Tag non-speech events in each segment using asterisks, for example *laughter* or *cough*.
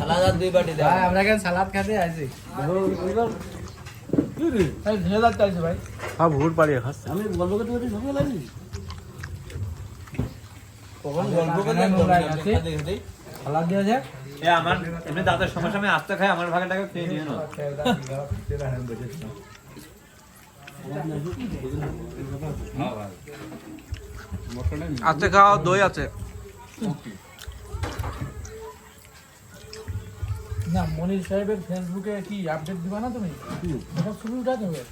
সালাদ আর দুই বাটি দাও। আমরা এখানে সালাদ খেতে ভাই পাড়িয়ে খাচ্ছে আমি গল্প করতে করতে সকাল লাগি কখন গল্প গল্প করতে করতে নোংরা আছে। দেখতে সালাদ দিয়ে যায় এ আমার এমনি দাঁতের সমস্যা আমি আস্তে খাই আমার ভাগে টাকা খেয়ে নিয়ে নাও আছে খাওয়া দই আছে। না মনির সাহেবের ফেসবুকে কি আপডেট দিবা না তুমি? এটা শুরু উঠাতে হবে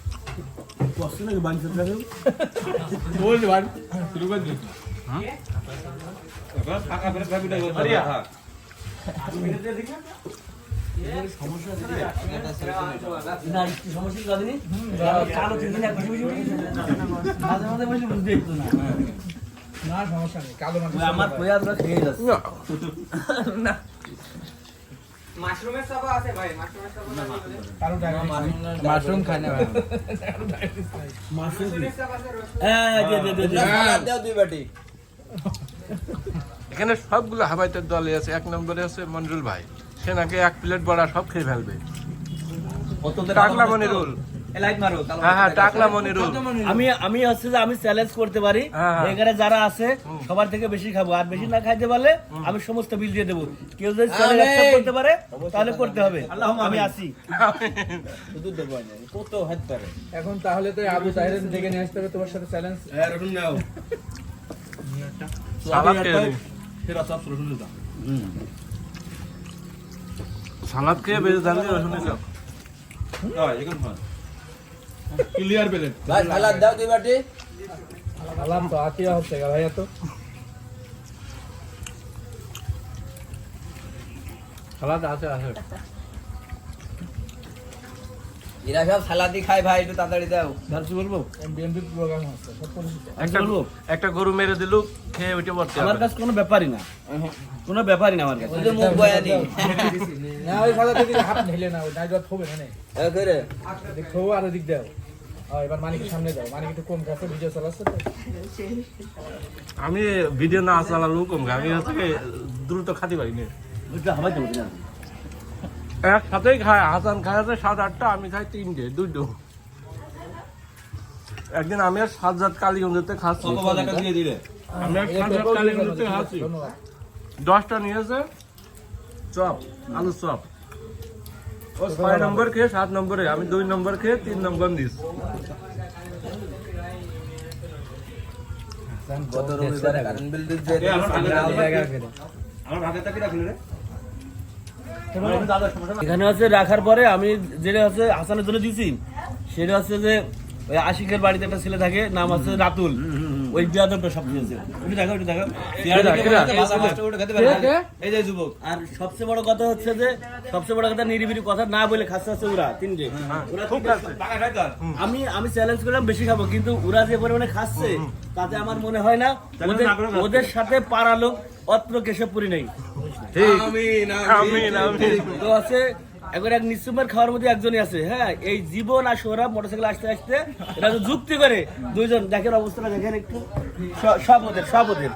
কষ্ট নাকি বাড়ি চলে যাবে। বলছি ভাই শুরু করে দিচ্ছি এবার ফাঁকা করে থাকবি না না সমস্যা কি জানি কালো তিন দিন এক বসে বসে মাঝে মাঝে বসে বুঝতে না। না সমস্যা নেই কালো আমার প্রয়াস খেয়ে যাচ্ছে। মাশরুমের সাবা আছে ভাই মাশরুমের সাবা কালো ডায়াবেটিস মাশরুম খায় না মাশরুমের সাবা আছে হ্যাঁ দে দে দে দাও দুই বাটি। এখানে সবগুলো হাবাইতের দলে আছে এক নম্বরে আছে মঞ্জুল ভাই। সে নাকি এক প্লেট বড়া সব খেয়ে ফেলবে। টাকলা মনিরুল এ লাইট মারো কালো হ্যাঁ হ্যাঁ আমি আমি হচ্ছে যে আমি চ্যালেঞ্জ করতে পারি। হ্যাঁ। এখানে যারা আছে সবার থেকে বেশি খাব। আর বেশি না খাইতে পারলে আমি সমস্ত বিল দিয়ে দেবো। কেউ যদি চ্যালেঞ্জ করতে পারে তাহলে করতে হবে। আমি আসি। শুধু দেবো কত হতে পারে এখন তাহলে তো আবু তাহের দেখে নিয়ে আসতে হবে তোমার সাথে চ্যালেঞ্জ হ্যাঁ নাও। সালাদ খেয়ে নি। ফেরা সব রসুন দাও। সালাদ খেয়ে বেঁচে থাকলে রসুন খাও এখন হয়। ক্লিয়ার পেলেন ভাই সালাদ দাও দুই বাটি সালাদ তো আতিয়া হচ্ছে গা ভাইয়া তো সালাদ আছে আছে এরা সব সালাদি খায় ভাই একটু তাড়াতাড়ি দাও। ধরছি বলব? বিএনপি প্রোগ্রাম আছে একটা বলব? একটা গরু মেরে দিলু খেয়ে উঠে পড়তে আমার কাছে কোনো ব্যাপারই না। কোনো ব্যাপারই না আমার কাছে। ওই যে মুখ বয়ানি *laughs* না ওই সাদা থেকে হাত ঢেলে না ওই থবে না নে। এ করে। দেখ আর দিক দাও। এবার মানিকের সামনে দাও মানিক একটু কম কাছে ভিডিও চালাচ্ছে তো। আমি ভিডিও না চালালু কম। আমি হচ্ছে দ্রুত খাতে পারি না। ওইটা হবে তো একসাথেই খায় হাসান খায় আছে সাত আটটা আমি খাই তিনটে দুটো। একদিন আমি আর সাতজাত কালীগঞ্জতে খাচ্ছি। বাজারটা দিয়ে দিলে? আমি আর সাতজাত কালীগঞ্জতে খাচ্ছি। দশটা নিয়েছে চপ আলু চপ। ও ছয় নম্বর খেয়ে সাত নম্বরে আমি দুই নম্বর খেয়ে তিন নম্বর নিস গত রবিবারে আমার ভাগে তাকি রাখলে রে? এখানে হচ্ছে রাখার পরে আমি যেটা হচ্ছে হাসানের জন্য দিছি সেটা হচ্ছে যে ওই আশিকের বাড়িতে একটা ছেলে থাকে নাম হচ্ছে রাতুল। ওই বিয়াদবটা সব দিয়েছে ওটা দেখো ওটা দেখো? এই যে যুবক। আর সবচেয়ে বড় কথা হচ্ছে যে সবচেয়ে বড় কথা নিরিবিরি কথা না বলে খাচ্ছে হচ্ছে ওরা তিনটে ওরা খাই তো আমি আমি চ্যালেঞ্জ করলাম বেশি খাব কিন্তু ওরা যে পরিমাণে খাচ্ছে তাতে আমার মনে হয় না ওদের ওদের সাথে পারালো অত্র কেশবপুরি নেই। ঠিক। আমিন আমিন। তো আছে। একবার এক নিশ্চুমের খাওয়ার মধ্যে একজনই আছে। হ্যাঁ এই জীবন আর সৌরভ মোটরসাইকেল আসতে আসতে এটা তো যুক্তি করে। দুইজন দেখেন অবস্থাটা দেখেন একটু। স- সব ওদের সব ওদের।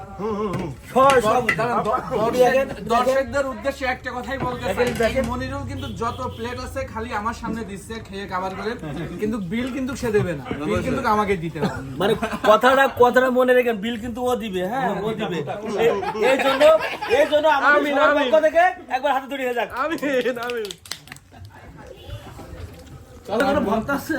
সব- সব ওদের। দেখেন, দেখেন। দর্শকদের উদ্দেশ্যে একটা কথাই বলতে চাই। দেখেন, দেখেন। মনিরুল কিন্তু যত প্লেট আছে খালি আমার সামনে দিচ্ছে খেয়ে খাবার করে কিন্তু বিল কিন্তু সে দেবে না। বিল কিন্তু আমাকে দিতে হবে। মানে কথাটা কথাটা মনে রেখেন বিল কিন্তু ও দিবে। হ্যাঁ ও দিবে। এই জন্য এই জন্য থেকে একবার হাতে ধরে হয়ে যাক আমিন আমিন কথা বলতে আছে